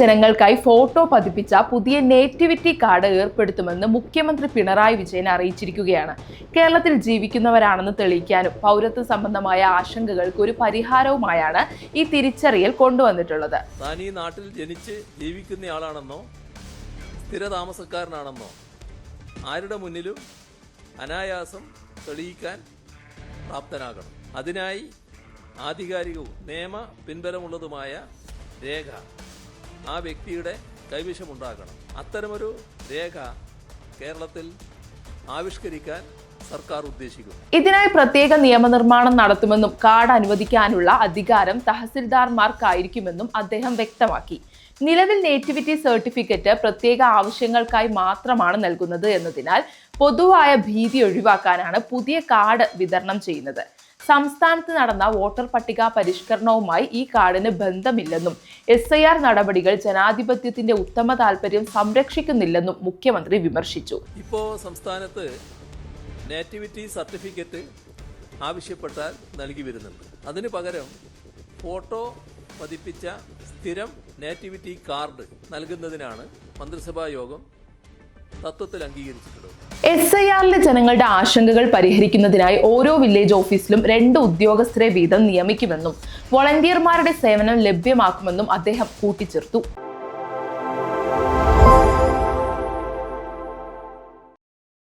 ജനങ്ങൾക്കായി photo പതിപ്പിച്ച പുതിയ nativity card ഏർപ്പെടുത്തുമെന്ന് മുഖ്യമന്ത്രി പിണറായി വിജയൻ അറിയിച്ചിരിക്കുകയാണ്. കേരളത്തിൽ ജീവിക്കുന്നവരാണെന്ന് തെളിയിക്കാനും പൗരത്വ സംബന്ധമായ ആശങ്കകൾക്ക് ഒരു പരിഹാരവുമായാണ് ഈ തിരിച്ചറിയൽ കൊണ്ടുവന്നിട്ടുള്ളത്. താൻ ഈ നാട്ടിൽ ജനിച്ച് ജീവിക്കുന്നയാളാണെന്നോ സ്ഥിരതാമസക്കാരനാണെന്നോ ആരുടെ മുന്നിലും അനായാസം തെളിയിക്കാൻ പ്രാപ്തനാകണം. അതിനായി ആധികാരികവും നിയമ പിൻബലമുള്ളതുമായ രേഖ ആ വ്യക്തിയുടെ കൈവശമുണ്ടാക്കണം അത്തരമൊരു രേഖ കേരളത്തിൽ ആവിഷ്കരിക്കാൻ സർക്കാർ ഉദ്ദേശിക്കുന്നു. ഇതിനായി പ്രത്യേക നിയമനിർമ്മാണം നടത്തുമെന്നും കാർഡ് അനുവദിക്കാനുള്ള അധികാരം തഹസിൽദാർമാർക്കായിരിക്കുമെന്നും അദ്ദേഹം വ്യക്തമാക്കി. നിലവിൽ നേറ്റിവിറ്റി സർട്ടിഫിക്കറ്റ് പ്രത്യേക ആവശ്യങ്ങൾക്കായി മാത്രമാണ് നൽകുന്നത് എന്നതിനാൽ പൊതുവായ ഭീതി ഒഴിവാക്കാനാണ് പുതിയ കാർഡ് വിതരണം ചെയ്യുന്നത്. സംസ്ഥാനത്ത് നടന്ന വോട്ടർ പട്ടിക പരിഷ്കരണവുമായി ഈ കാർഡിന് ബന്ധമില്ലെന്നും എസ് ഐ ആർ നടപടികൾ ജനാധിപത്യത്തിന്റെ ഉത്തമ താല്പര്യം സംരക്ഷിക്കുന്നില്ലെന്നും മുഖ്യമന്ത്രി വിമർശിച്ചു. ഇപ്പോ സംസ്ഥാനത്ത് നേറ്റിവിറ്റി സർട്ടിഫിക്കറ്റ് ആവശ്യപ്പെട്ടാൽ നൽകി വരുന്നുണ്ട്. അതിന് പകരം ഫോട്ടോ പതിപ്പിച്ച സ്ഥിരം നേറ്റിവിറ്റി കാർഡ് നൽകുന്നതിനാണ് മന്ത്രിസഭാ യോഗം തത്വത്തിൽ അംഗീകരിച്ചിട്ടുള്ളത് എസ് ഐ ആറിലെ ജനങ്ങളുടെ ആശങ്കകൾ പരിഹരിക്കുന്നതിനായി ഓരോ വില്ലേജ് ഓഫീസിലും രണ്ട് ഉദ്യോഗസ്ഥരെ വീതം നിയമിക്കുമെന്നും വോളണ്ടിയർമാരുടെ സേവനം ലഭ്യമാക്കുമെന്നും അദ്ദേഹം കൂട്ടിച്ചേർത്തു.